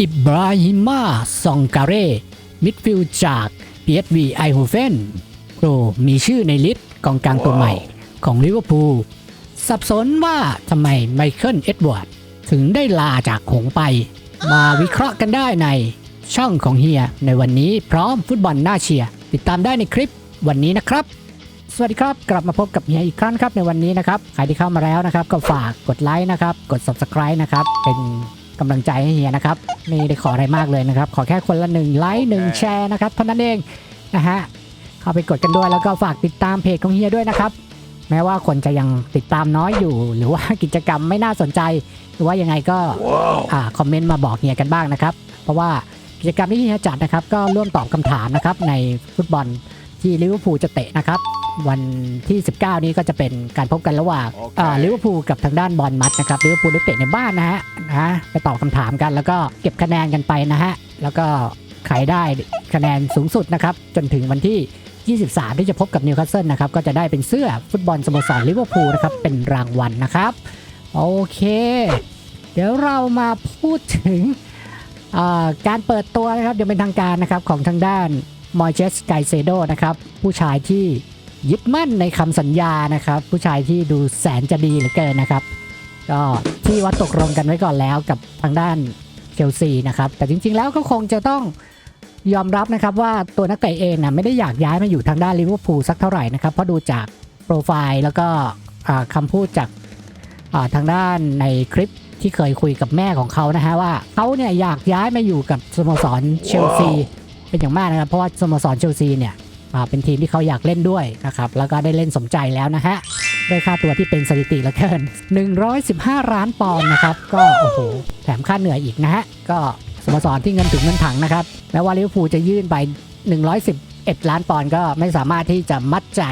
อิบราฮิมาซองการเร่มิดฟิลด์จาก PSV ไอโฮเฟนโปรมีชื่อในลิสต์กองกลางตัวใหม่ของลิเวอร์พูลสับสนว่าทำไมไมเคิลเอ็ดเวิร์ดถึงได้ลาจากหงส์ไป มาวิเคราะห์กันได้ในช่องของเฮีย ในวันนี้พร้อมฟุตบอลน่าเชียร์ ติดตามได้ในคลิปวันนี้นะครับ สวัสดีครับ กลับมาพบกับเฮียอีกครั้งครับในวันนี้นะครับ ใครที่เข้ามาแล้วนะครับ ก็ฝากกดไลค์นะครับ กด subscribe นะครับ เป็น กำลังใจให้เฮียนะครับไม่ได้ขออะไรมากเลยนะครับ ขอแค่คนละหนึ่งไลค์หนึ่งแชร์นะครับเท่านั้นเองนะฮะเข้าไปกดกันด้วยแล้วก็ฝากติดตามเพจของเฮียด้วยนะครับแม้ว่าคนจะยังติดตามน้อยอยู่ หรือว่ากิจกรรมไม่น่าสนใจ หรือว่ายังไงก็อ่าคอมเมนต์มาบอกเฮียกันบ้างนะครับ เพราะว่ากิจกรรมที่เฮียจัดนะครับ ก็ร่วมตอบคำถามนะครับในฟุตบอลที่ลิเวอร์พูลจะเตะนะครับ วันที่ 19 นี้ก็จะเป็นการพบกันระหว่างโอเคอ่าลิเวอร์พูลกับทางด้านบอลมัดนะครับลิเวอร์พูลได้เตะในบ้านนะฮะนะไปตอบคำถามกันแล้วก็เก็บคะแนนกันไปนะฮะแล้วก็ใครได้คะแนนสูงสุดนะครับจนถึงวันที่ 23 ที่จะพบกับนิวคาสเซิลนะครับก็จะได้เป็นเสื้อฟุตบอลสโมสรลิเวอร์พูลนะครับเป็นรางวัลนะครับโอเค เดี๋ยวเรามาพูดถึงอ่าการเปิดตัวนะครับเดี๋ยวเป็นทางการนะครับของทางด้านมอยเชสไกเซโดนะครับผู้ชายที่ ยึดมั่นในคำสัญญานะครับ ผู้ชายที่ดูแสนจะดีเหลือเกินนะครับ ก็ที่ว่าตกลงกันไว้ก่อนแล้วกับทางด้านเชลซีนะครับ แต่จริง ๆ แล้วก็คงจะต้องยอมรับนะครับว่าตัวนักเตะเองนะไม่ได้อยากย้ายมาอยู่ทางด้านลิเวอร์พูลสักเท่าไหร่นะครับ เพราะดูจากโปรไฟล์แล้วก็คำพูดจากทางด้านในคลิปที่เคยคุยกับแม่ของเขานะฮะว่าเขาเนี่ยอยากย้ายมาอยู่กับสโมสรเชลซีเป็นอย่างมากนะครับ เพราะว่าสโมสรเชลซีเนี่ย เป็นทีมที่เขาอยากเล่นด้วยนะครับแล้วก็ได้เล่นสมใจแล้วนะฮะด้วยค่าตัวที่เป็นสถิติละเกิน 115 ล้านปอนด์นะครับ ก็โอ้โหแถมค่าเหนื่อยอีกนะฮะก็สโมสรที่เงินถึงเงินถังนะครับแม้ว่าลิเวอร์พูลจะยื่นไป 111 ล้านปอนด์ก็ไม่สามารถที่จะมัดใจ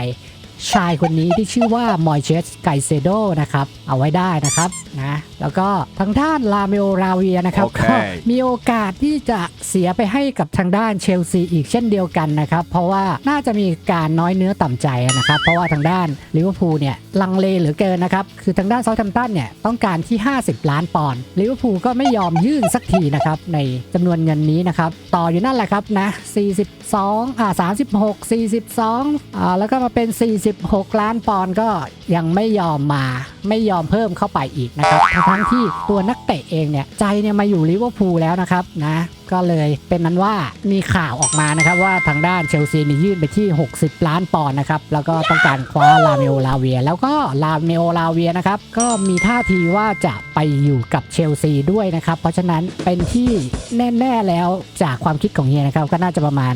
ชายคนนี้ที่ชื่อว่ามอยเชสไกเซโดนะครับเอาไว้ได้นะครับนะแล้วก็ทางด้านลาเมโอราเวียนะครับโอเคก็มีโอกาสที่จะเสียไปให้กับทางด้านเชลซีอีกเช่นเดียวกันนะครับ เพราะว่าน่าจะมีการน้อยเนื้อต่ำใจนะครับ เพราะว่าทางด้านลิเวอร์พูลเนี่ยลังเลเหลือเกินนะครับ คือทางด้านเซาท์แฮมป์ตันเนี่ยต้องการที่ 50 ล้านปอนด์ลิเวอร์พูลก็ไม่ยอมยื่นสักทีนะครับในจำนวนเงินนี้นะครับต่ออยู่นั่นแหละครับนะ42อ่า36 42อ่าแล้วก็มาเป็น 46 ล้านปอนด์ก็ยังไม่ยอมมาไม่ยอมเพิ่มเข้าไปอีกนะครับทั้งที่ตัวนักเตะเองเนี่ยใจเนี่ยมาอยู่ลิเวอร์พูลแล้วนะครับนะ ก็เลยเป็นนั้นว่ามีข่าวออกมานะครับว่าทางด้านเชลซีนี่ยื่นไปที่ 60 ล้านปอนด์นะครับ แล้วก็ต้องการคว้าลาเมโอลาเวีย แล้วก็ลาเมโอลาเวียนะครับ ก็มีท่าทีว่าจะไปอยู่กับเชลซีด้วยนะครับ เพราะฉะนั้นเป็นที่แน่ๆแล้วจากความคิดของเฮียนะครับ ก็น่าจะประมาณ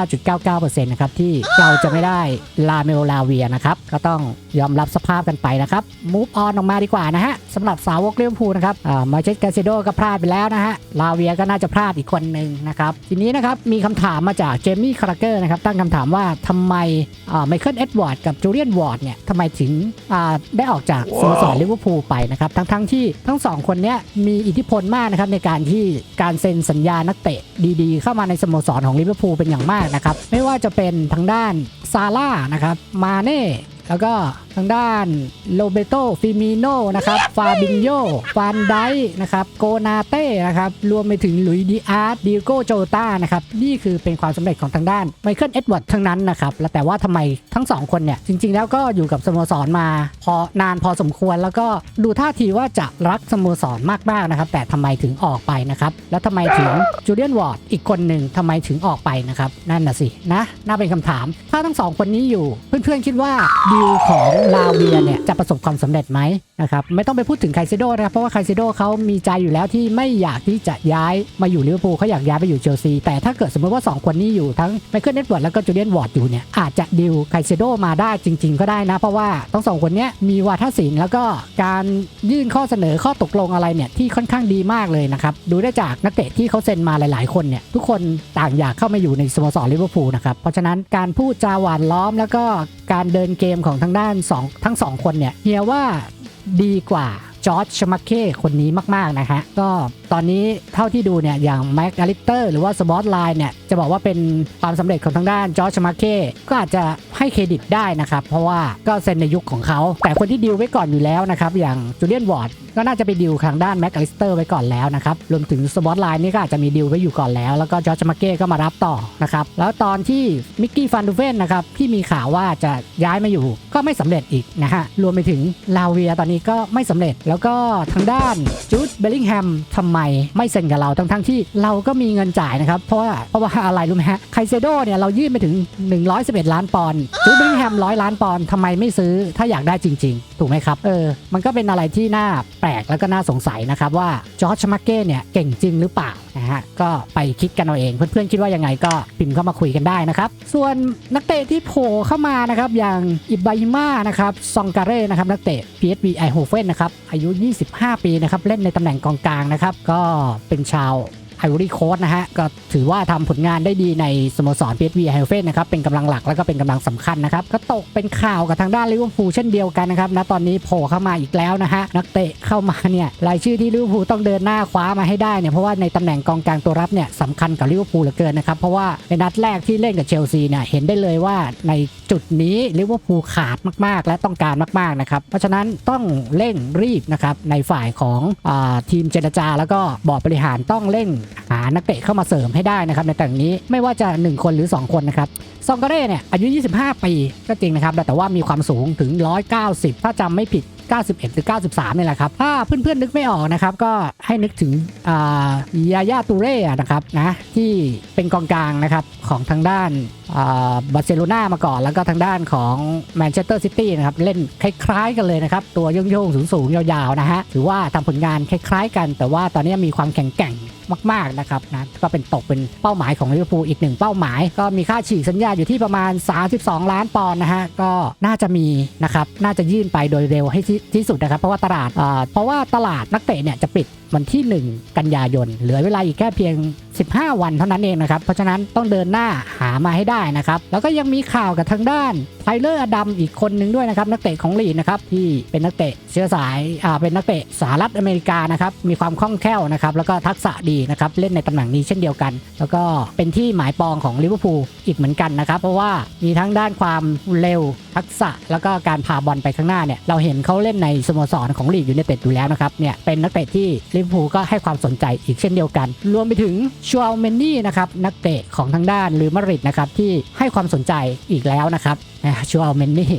99.99%นะครับที่เราจะไม่ได้ลาเมโอลาเวียนะครับ ก็ต้องยอมรับสภาพกันไปนะครับมูฟออนออกมาดีกว่านะฮะสำหรับสาวกลิเวอร์พูลนะครับมาเชสกาเซโดก็พลาดไปแล้วนะฮะลาเวียก็น่าจะพลาดอีกคนหนึ่งนะครับ ทีนี้นะครับมีคำถามมาจากเจมี่คาราเกอร์นะครับตั้งคำถามว่าทำไมไมเคิลเอ็ดวอร์ดกับจูเลียนวอร์ดเนี่ยทำไมถึงอ่าได้ออกจากสโมสรลิเวอร์พูลไปนะครับ ทั้งๆที่ทั้งสองคนเนี้ยมีอิทธิพลมากนะครับในการที่การเซ็นสัญญานักเตะดีๆ เข้ามาในสโมสรของลิเวอร์พูลเป็นอย่างมากนะครับ ไม่ว่าจะเป็นทางด้านซาร่านะครับมาเน่แล้วก็ทางด้านโรเบโตฟิมิโนนะครับ ฟาบินโยฟานไดนะครับ โกนาเต้นะครับ รวมไปถึงหลุยส์ดีอาร์ตดิโกโจตานะครับ นี่คือเป็นความสำเร็จของทางด้านไมเคิลเอ็ดเวิร์ดทั้งนั้นนะครับแล้วแต่ว่าทำไมทั้งสองคนเนี่ย จริง ๆ แล้วก็อยู่กับสโมสรมา พอนานพอสมควร แล้วก็ดูท่าทีว่าจะรักสโมสรมากๆนะครับ แต่ทำไมถึงออกไปนะครับ แล้วทำไมถึงจูเลียนวอร์ดอีกคนหนึ่งทำไมถึงออกไปนะครับ นั่นน่ะสินะ น่าเป็นคำถาม ถ้าทั้งสองคนนี้อยู่ เพื่อนๆคิดว่าดีลของลาเวียเนี่ยจะประสบความสำเร็จไหมนะครับไม่ต้องไปพูดถึงไคเซโดนะครับเพราะว่าไคเซโดเขามีใจอยู่แล้วที่ไม่อยากที่จะย้ายมาอยู่ลิเวอร์พูลเขาอยากย้ายไปอยู่เชลซีแต่ถ้าเกิดสมมติว่า 2 คนนี้อยู่ทั้งไมเคิลเน็ตวิร์ดแล้วก็จูเลียนวอร์ดอยู่เนี่ยอาจจะดิวไคเซโดมาได้จริง ๆ ก็ได้นะ เพราะว่าทั้งสองคนนี้มีวาทศิลป์แล้วก็การยื่นข้อเสนอข้อตกลงอะไรเนี่ยที่ค่อนข้างดีมากเลยนะครับดูได้จากนักเตะที่เขาเซ็นมาหลาย ๆ คนเนี่ยทุกคนต่างอยากเข้ามาอยู่ในสโมสรลิเวอร์พูลนะครับเพราะฉะนั้นการพูดจาหวานล้อมแล้วก็การเดินเกมของทางด้านสองทั้งสองคนเนี่ยเฮียว่าดีกว่าจอร์จชมาเค้คนนี้มาก ๆ นะฮะ ก็ตอนนี้เท่าที่ดูเนี่ย อย่างแม็กอลิเตอร์หรือว่าสปอตไลน์เนี่ย จะบอกว่าเป็นความสำเร็จของทางด้านจอร์จชมาเค้ก็อาจจะให้เครดิตได้นะครับ เพราะว่าก็เซ็นในยุคของเขา แต่คนที่ดีลไว้ก่อนอยู่แล้วนะครับ อย่างจูเลียนวอร์ด ก็น่าจะไปดิวทางด้านแม็กอลิสเตอร์ไว้ก่อนแล้วนะครับ รวมถึงสปอตไลน์นี่ก็อาจจะมีดิวไว้อยู่ก่อนแล้ว แล้วก็จอร์จมาเก้ก็มารับต่อนะครับ แล้วตอนที่มิกกี้ฟันดูเฟนนะครับที่มีข่าวว่าจะย้ายมาอยู่ก็ไม่สำเร็จอีกนะฮะ รวมไปถึงลาเวียตอนนี้ก็ไม่สำเร็จ แล้วก็ทางด้านจูดเบลลิงแฮมทำไมไม่เซ็นกับเราทั้งทั้งๆที่เราก็มีเงินจ่ายนะครับ เพราะว่าเพราะว่าอะไรรู้ไหมฮะไคเซโดเนี่ยเรายื่นไปถึง 111 ล้านปอนด์จูดเบลลิงแฮมร้อยล้านปอนด์ทำไมไม่ซื้อถ้าอยากได้จริง ๆ ถูกไหมครับเออมันก็เป็นอะไรที่น่าปลกแล้วก็น่าสงสัยนะครับว่าจอร์จมาเก้เนี่ยเก่งจริงหรือเปล่านะฮะก็ไปคิดกันเอาเองเพื่อนๆคิดว่ายังไงก็พิมพ์เข้ามาคุยกันได้นะครับส่วนนักเตะที่โผล่เข้ามานะครับอย่างอิบายมานะครับซองการเร่นะครับนักเตะ PSV ไอโฮเฟนนะครับอายุ 25 ปีนะครับเล่นในตำแหน่งกองกลางนะครับก็เป็นชาว ไอวอรี่โค้ดนะฮะก็ถือว่าทำผลงานได้ดีในสโมสร PSV ไฮเฟนนะครับเป็นกำลังหลักแล้วก็เป็นกำลังสำคัญนะครับก็ตกเป็นข่าวกับทางด้านลิเวอร์พูลเช่นเดียวกันนะครับณตอนนี้โผล่เข้ามาอีกแล้วนะฮะนักเตะเข้ามาเนี่ยรายชื่อที่ลิเวอร์พูลต้องเดินหน้าคว้ามาให้ได้เนี่ยเพราะว่าในตำแหน่งกองกลางตัวรับเนี่ยสำคัญกับลิเวอร์พูลเหลือเกินนะครับเพราะว่าในนัดแรกที่เล่นกับเชลซีเนี่ยเห็นได้เลยว่าในจุดนี้ลิเวอร์พูลขาดมาก ๆ และต้องการมากๆนะครับเพราะฉะนั้นต้องเร่งรีบนะครับในฝ่ายของอทีมเจรจา แล้วก็บอร์ดบริหารต้องเร่งหานักเตะเข้ามาเสริมให้ได้นะครับในแต่งนี้ไม่ว่าจะ 1 คนหรือ 2 คนนะครับซองกาเร่เนี่ยอายุ 25 ปีก็จริงนะครับแต่ว่ามีความสูงถึง 190 ถ้าจำไม่ผิด 91 หรือ 93นี่แหละครับ ถ้าเพื่อนๆนึกไม่ออกนะครับก็ให้นึกถึงอ่ายาย่าตูเร่นะครับนะที่เป็นกองกลางนะครับของทางด้านบาร์เซโลนามาก่อน แล้วก็ทางด้านของแมนเชสเตอร์ซิตี้นะครับ เล่นคล้าย ๆ กันเลยนะครับ ตัวโยงๆ สูง ๆ ยาว ๆ นะฮะ ถือว่าทำผลงานคล้าย ๆ กัน แต่ว่าตอนนี้มีความแข็งแกร่งมาก ๆ นะครับนะก็เป็นตกเป็นเป้าหมายของลิเวอร์พูลอีกหนึ่งเป้าหมาย ก็มีค่าฉีกสัญญาอยู่ที่ประมาณ 32 ล้านปอนด์นะฮะ ก็น่าจะมีนะครับ น่าจะยื่นไปโดยเร็วให้ที่สุดนะครับ เพราะว่าตลาดเพราะว่าตลาดนักเตะเนี่ยจะปิดวันที่ 1 กันยายน เหลือเวลาอีกแค่เพียง 15 วันเท่านั้นเองนะครับ เพราะฉะนั้นต้องเดินหน้าหามาให้ได้นะครับ แล้วก็ยังมีข่าวกับทางด้านไทเลอร์อดัมอีกคนหนึ่งด้วยนะครับนักเตะของลีดนะครับที่เป็นนักเตะเชื้อสายอ่าเป็นนักเตะสหรัฐอเมริกานะครับมีความคล่องแคล่วนะครับแล้วก็ทักษะดีนะครับเล่นในตำแหน่งนี้เช่นเดียวกัน แล้วก็เป็นที่หมายปองของลิเวอร์พูลอีกเหมือนกันนะครับเพราะว่ามีทั้งด้านความเร็วทักษะแล้วก็การพาบอลไปข้างหน้าเนี่ยเราเห็นเขาเล่นในสโมสรของลีดยูไนเต็ดอยู่แล้วนะครับเนี่ยเป็นนักเตะที่ลิเวอร์พูลก็ให้ความสนใจอีกเช่นเดียวกัน รวมไปถึงชัวเมนนี่นะครับนักเตะของทางด้านหรือมาดริดนะครับที่ให้ความสนใจอีกแล้วนะครับชัวเมนนี่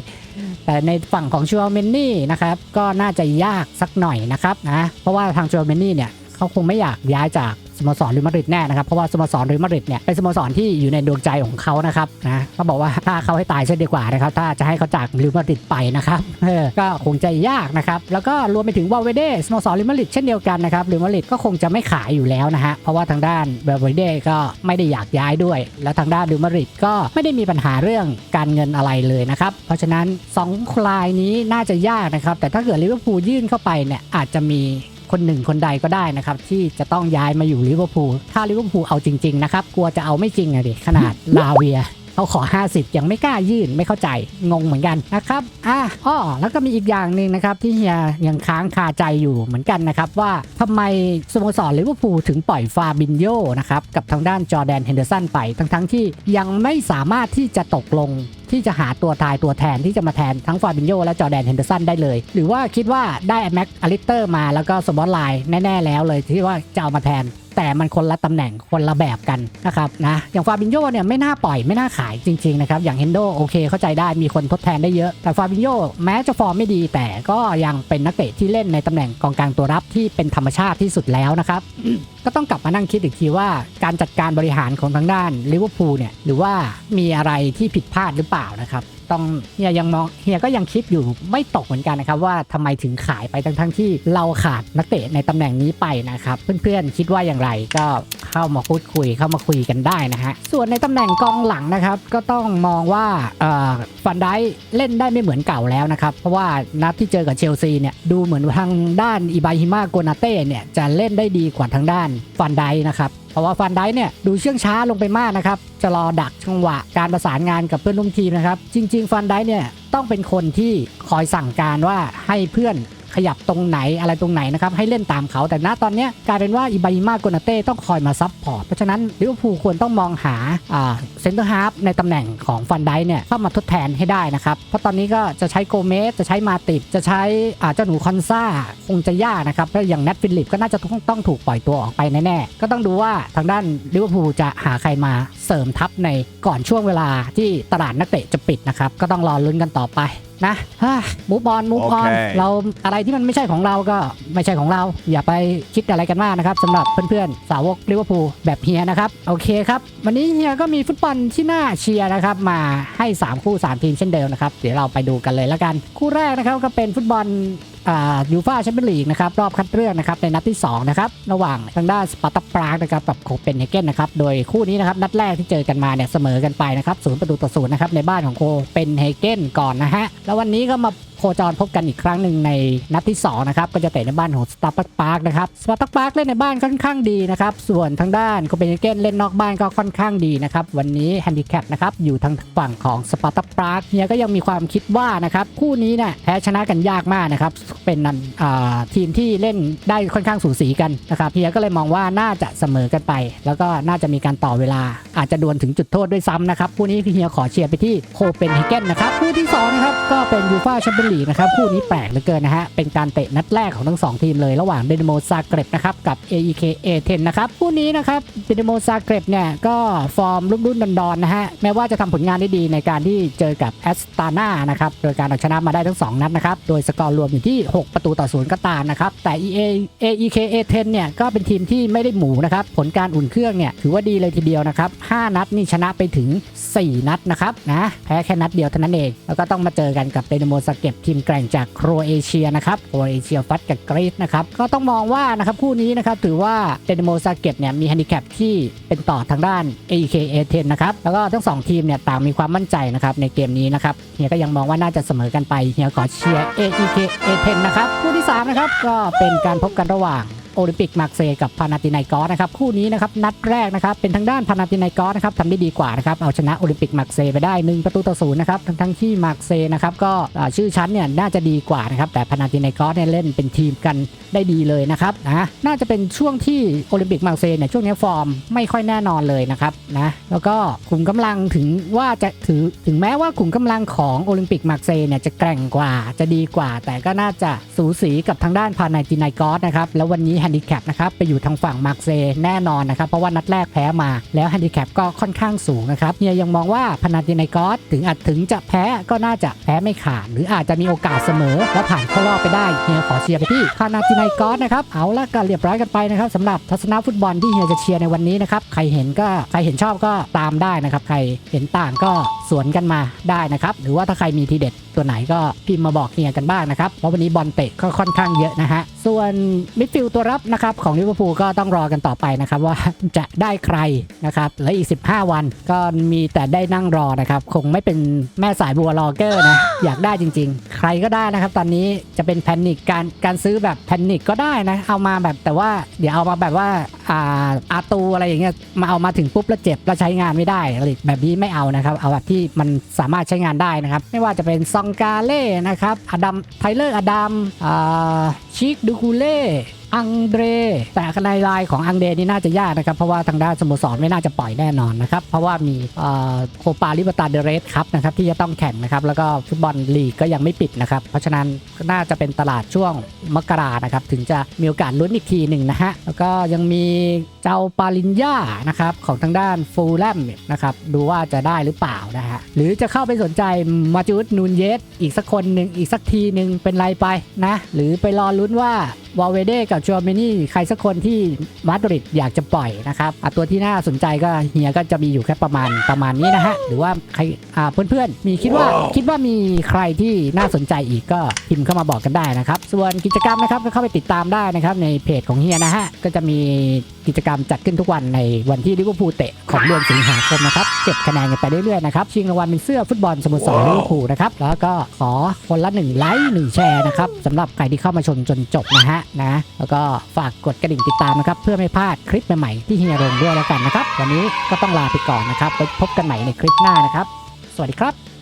แต่ในฝั่งของชัวเมนนี่นะครับก็น่าจะยากสักหน่อยนะครับนะเพราะว่าทางชัวเมนนี่เนี่ยเขาคงไม่อยากย้ายจาก สโมสรหรือมาดริดแน่นะครับเพราะว่าสโมสรหรือมาดริดเนี่ยเป็นสโมสรที่อยู่ในดวงใจของเขานะครับนะเขาบอกว่าถ้าเขาให้ตายเช่นดีกว่านะครับถ้าจะให้เขาจากลิมาดริดไปนะครับเออก็คงจะยากนะครับแล้วก็รวมไปถึงวาเวเดสโมสรลิมาดริดเช่นเดียวกันนะครับลิมาดริดก็คงจะไม่ขายอยู่แล้วนะฮะเพราะว่าทางด้านวาเวเดก็ไม่ได้อยากย้ายด้วย แล้วทางด้านลิมาดริดก็ไม่ได้มีปัญหาเรื่องการเงินอะไรเลยนะครับเพราะฉะนั้นสองคลายนี้น่าจะยากนะครับแต่ถ้าเกิดลิเวอร์พูลยื่นเข้าไปเนี่ยอาจจะมี คนหนึ่งคนใดก็ได้นะครับที่จะต้องย้ายมาอยู่ลิเวอร์พูลถ้าลิเวอร์พูลเอาจริงๆนะครับกลัวจะเอาไม่จริงอะดิขนาดลาเวียเขาขอ 50 ยังไม่กล้ายื่นไม่เข้าใจงงเหมือนกันนะครับอะอ้อแล้วก็มีอีกอย่างหนึ่งนะครับที่เฮียยังค้างคาใจอยู่เหมือนกันนะครับว่าทำไมสโมสรลิเวอร์พูลถึงปล่อยฟาบินโยนะครับกับทางด้านจอร์แดนเฮนเดอร์สันไปทั้งๆที่ยังไม่สามารถที่จะตกลง ที่จะหาตัวตายตัวแทนที่จะมาแทนทั้งฟาบินโยและจอแดนเฮนเดอร์สันได้เลย หรือว่าคิดว่าได้แม็กอลิสเตอร์มาแล้วก็สมอตไลน์แน่ ๆ แล้วเลยที่ว่าจะเอามาแทนแต่มันคนละตำแหน่งคนละแบบกันนะครับนะอย่างฟาบินโยเนี่ยไม่น่าปล่อยไม่น่าขายจริงๆนะครับอย่างเฮนโดโอเคเข้าใจได้มีคนทดแทนได้เยอะ แต่ฟาบินโยแม้จะฟอร์มไม่ดี แต่ก็ยังเป็นนักเตะที่เล่นในตำแหน่งกองกลางตัวรับที่เป็นธรรมชาติที่สุดแล้วนะครับก็ต้องกลับมานั่งคิดอีกทีว่าการจัดการบริหารของทางด้านลิเวอร์พูลเนี่ยหรือว่ามีอะไรที่ผิดพลาดหรือเปล่านะครับต้องเฮียยังมองเฮียก็ยังคิดอยู่ไม่ตกเหมือนกันนะครับว่าทำไมถึงขายไปทั้งทั้งๆที่เราขาดนักเตะในตำแหน่งนี้ไปนะครับเพื่อนๆคิดว่าอย่างไรก็เข้ามาพูดคุยเข้ามาคุยกันได้นะฮะส่วนในตำแหน่งกองหลังนะครับก็ต้องมองว่าฟันไดเล่นได้ไม่เหมือนเก่าแล้วนะครับเพราะว่านัดที่เจอกับเชลซีเนี่ยดูเหมือนทางด้านอิบาฮิมาโกนาเต้เนี่ยจะเล่นได้ดีกว่าทางด้านฟันไดนะครับ เพราะว่าฟันได้เนี่ยดูเชื่องช้าลงไปมากนะครับ จะรอดักจังหวะการประสานงานกับเพื่อนร่วมทีมนะครับ จริง ๆ ฟันได้เนี่ยต้องเป็นคนที่คอยสั่งการว่าให้เพื่อน ขยับตรงไหนอะไรตรงไหนนะครับให้เล่นตามเขาแต่ณตอนนี้กลายเป็นว่าอิบาอิมาโกนาเต้ต้องคอยมาซับพอร์ตเพราะฉะนั้นลิเวอร์พูลควรต้องมองหาเซนเตอร์ฮาร์ฟในตำแหน่งของฟันไดเนี่ยเข้ามาทดแทนให้ได้นะครับ เพราะตอนนี้ก็จะใช้โกเมสจะใช้มาติดจะใช้อาเจ้าหนูคอนซ่าคงจะยากนะครับแล้วอย่างแนทฟิลิปก็น่าจะต้องต้องถูกปล่อยตัวออกไปแน่ๆก็ต้องดูว่าทางด้านลิเวอร์พูลจะหาใครมาเสริมทัพในก่อนช่วงเวลาที่ตลาดนักเตะจะปิดนะครับก็ต้องรอลุ้นกันต่อไป นะมูฟบอลมูฟออนโอเคเราอะไรที่มันไม่ใช่ของเราก็ไม่ใช่ของเรา อย่าไปคิดอะไรกันมากนะครับสำหรับเพื่อนๆ สาวกลิเวอร์พูลแบบเฮียนะครับ โอเคครับ วันนี้เฮียก็มีฟุตบอลที่น่าเชียร์นะครับ มาให้ 3 คู่ 3 ทีมเช่นเดิมนะครับ เดี๋ยวเราไปดูกันเลยแล้วกัน คู่แรกนะครับก็เป็นฟุตบอลอ่า ยูฟ่าแชมเปี้ยนลีกนะครับรอบคัดเลือกนะครับในนัดที่2นะครับระหว่างทางด้านสปาร์ตาปรากนะครับกับโคเปนเฮเกนนะครับโดยคู่นี้นะครับนัดแรกที่เจอกันมาเนี่ยเสมอกันไปนะครับศูนย์ประตูต่อศูนย์นะครับในบ้านของโคเปนเฮเกนก่อนนะฮะแล้ววันนี้ก็มา คจรพบกันอีกครั้งหนึ่งในนัดที่2นะครับก็จะเตะในบ้านของสตาร์ปาร์กนะครับสปาร์ตาปาร์กเล่นในบ้านค่อนข้างดีนะครับส่วนทางด้านโคเปนเฮเกนเล่นนอกบ้านก็ค่อนข้างดีนะครับวันนี้แฮนดิแคปนะครับอยู่ทางฝั่งของสปาร์ตาปาร์กเนี่ยก็ยังมีความคิดว่านะครับคู่นี้เนี่ยแพ้ชนะกันยากมากนะครับเป็นนันอ่าทีมที่เล่นได้ค่อนข้างสูสีกันนะครับเฮียก็เลยมองว่าน่าจะเสมอกันไป แล้วก็น่าจะมีการต่อเวลา อาจจะดวลถึงจุดโทษด้วยซ้ำนะครับคู่นี้เฮียขอเชียร์ไปที่โคเปนเฮเกนนะครับคู่ที่สองนะครับก็เป็นยูฟ่าแชมเปี้ยนลีกนะครับคู่นี้แปลกเหลือเกินนะฮะเป็นการเตะนัดแรกของทั้งสองทีมเลยระหว่างเดนโมซาเกรบนะครับกับ AEK A10 นะครับคู่นี้นะครับเดนโมซาเกรบเนี่ยก็ฟอร์มรุ่นๆดอนๆนะฮะแม้ว่าจะทำผลงานได้ดีในการที่เจอกับแอสตานานะครับโดยการเอาชนะมาได้ทั้งสองนัดนะครับโดยสกอร์รวมอยู่ที่ 6 ประตูต่อศูนย์ก็ตามนะครับแต่ EA AEK A10 เนี่ยก็เป็นทีมที่ไม่ได้หมูนะครับผลการอุ่นเครื่องเนี่ยถือว่าดีเลยทีเดียวนะครับ5นัดนี่ชนะไปถึง 4 นัดนะครับนะแพ้แค่นัดเดียวเท่านั้นเองแล้วก็ต้องมาเจอกันกับเดนโมซาเก็บทีมแกร่งจากโครเอเชียนะครับโครเอเชียฟัดกับกรีซนะครับก็ต้องมองว่านะครับคู่นี้นะครับถือว่าเดนโมซาเก็ตเนี่ยมีแฮนดิแคปที่เป็นต่อทางด้าน AEK A10 นะครับแล้วก็ทั้งสองทีมเนี่ยต่างมีความมั่นใจนะครับในเกมนี้นะครับเฮียก็ยังมองว่าน่าจะเสมอกันไปเฮียขอเชียร์ AEK A10 นะครับคู่ที่สามนะครับก็เป็นการพบกันระหว่าง โอลิมปิกมาร์เซย์กับพานาติไนกอสนะครับคู่นี้นะครับนัดแรกนะครับเป็นทางด้านพานาติไนกอสนะครับทำได้ดีกว่านะครับเอาชนะโอลิมปิกมาร์เซย์ไปได้ 1 ประตูต่อศูนย์นะครับทั้งที่มาร์เซย์นะครับก็ชื่อชั้นเนี่ยน่าจะดีกว่านะครับแต่พานาติไนกอสเนี่ยเล่นเป็นทีมกันได้ดีเลยนะครับนะน่าจะเป็นช่วงที่โอลิมปิกมาร์เซย์เนี่ยช่วงนี้ฟอร์มไม่ค่อยแน่นอนเลยนะครับนะแล้วก็ขุมกำลังถึงว่าจะถือถึงแม้ว่าขุมกำลังของโอลิมปิกมาร์เซย์เนี่ยจะแกร่งกว่าจะดีกว่า แต่ก็น่าจะสูสีกับทางด้านพานาติไนกอสนะครับแล้ววันนี้ฮนดิแคปนะครับไปอยู่ทางฝั่งมาร์เซแน่นอนนะครับ เพราะว่านัดแรกแพ้มาแล้วแฮนดิแคปก็ค่อนข้างสูงนะครับเฮียยังมองว่าพานาติไนกอสถึงอาจถึงจะแพ้ก็น่าจะแพ้ไม่ขาดหรืออาจจะมีโอกาสเสมอแล้วผ่านเข้ารอบไปได้เฮียขอเชียร์ไปที่พานาติไนกอสนะครับเอาละก็เรียบร้อยกันไปนะครับสำหรับทัศนฟุตบอลที่เฮียจะเชียร์ในวันนี้นะครับใครเห็นก็ใครเห็นชอบก็ตามได้นะครับใครเห็นต่างก็ สวนกันมาได้นะครับ หรือว่าถ้าใครมีทีเด็ดตัวไหนก็พิมพ์มาบอกเฮียกันบ้างนะครับ เพราะวันนี้บอลเตะก็ค่อนข้างเยอะนะฮะ ส่วนมิดฟิลด์ตัวรับนะครับของลิเวอร์พูลก็ต้องรอกันต่อไปนะครับ ว่าจะได้ใครนะครับเหลืออีก 15 วันก็มีแต่ได้นั่งรอนะครับ คงไม่เป็นแม่สายบัวลอเกอร์นะ อยากได้จริง ๆ ใครก็ได้นะครับ ตอนนี้จะเป็นแพนิคการการซื้อแบบแพนิคก็ได้นะ เอามาแบบแต่ว่าเดี๋ยวเอามาแบบว่าอาอาตูอะไรอย่างเงี้ยมาเอามาถึงปุ๊บแล้วเจ็บแล้วใช้งานไม่ได้อะไรแบบนี้ไม่เอานะครับ เอาแบบที่มันสามารถใช้งานได้นะครับ ไม่ว่าจะเป็นซองกาเล่นะครับอดัมไทเลอร์อดัมชิคดูคูเล่ อังเดรแต่ในลายของอังเดรนี่น่าจะยากนะครับ เพราะว่าทางด้านสโมสรไม่น่าจะปล่อยแน่นอนนะครับ เพราะว่ามีโคปาลิบตาเดเรสครับนะครับที่จะต้องแข่งนะครับแล้วก็ฟุตบอลลีกก็ยังไม่ปิดนะครับ เพราะฉะนั้นน่าจะเป็นตลาดช่วงมกรานะครับถึงจะมีโอกาสลุ้นอีกทีหนึ่งนะฮะแล้วก็ยังมีเจ้าปาลินยานะครับของทางด้านฟูลแลมนะครับดูว่าจะได้หรือเปล่านะฮะหรือจะเข้าไปสนใจมาจูดนูนเยสอีกสักคนหนึ่งอีกสักทีหนึ่งเป็นไรไปนะหรือไปรอลุ้นว่าวาเวเดกับจอร์เมนี่ใครสักคนที่มาดริดอยากจะปล่อยนะครับอะตัวที่น่าสนใจก็เฮียก็จะมีอยู่แค่ประมาณประมาณนี้นะฮะหรือว่าใครอ่าเพื่อนๆมีคิดว่าคิดว่ามีใครที่น่าสนใจอีกก็พิมพ์เข้ามาบอกกันได้นะครับ ส่วนกิจกรรมนะครับก็เข้าไปติดตามได้นะครับในเพจของเฮียนะฮะก็จะมีกิจกรรมจัดขึ้นทุกวันในวันที่ลิเวอร์พูลเตะของเดือนสิงหาคมนะครับเก็บคะแนนกันไปเรื่อยๆนะครับชิงรางวัลเป็นเสื้อฟุตบอลสโมสรลิเวอร์พูลนะครับแล้วก็ขอคนละ1ไลค์1แชร์นะครับสำหรับใครที่เข้ามาชมจนจบนะฮะนะแล้วก็ก็ฝากกดกระดิ่งติดตามนะครับ เพื่อไม่พลาดคลิปใหม่ๆที่เฮียลงด้วยแล้วกันนะครับ วันนี้ก็ต้องลาไปก่อนนะครับไปพบกันใหม่ในคลิปหน้านะครับ สวัสดีครับ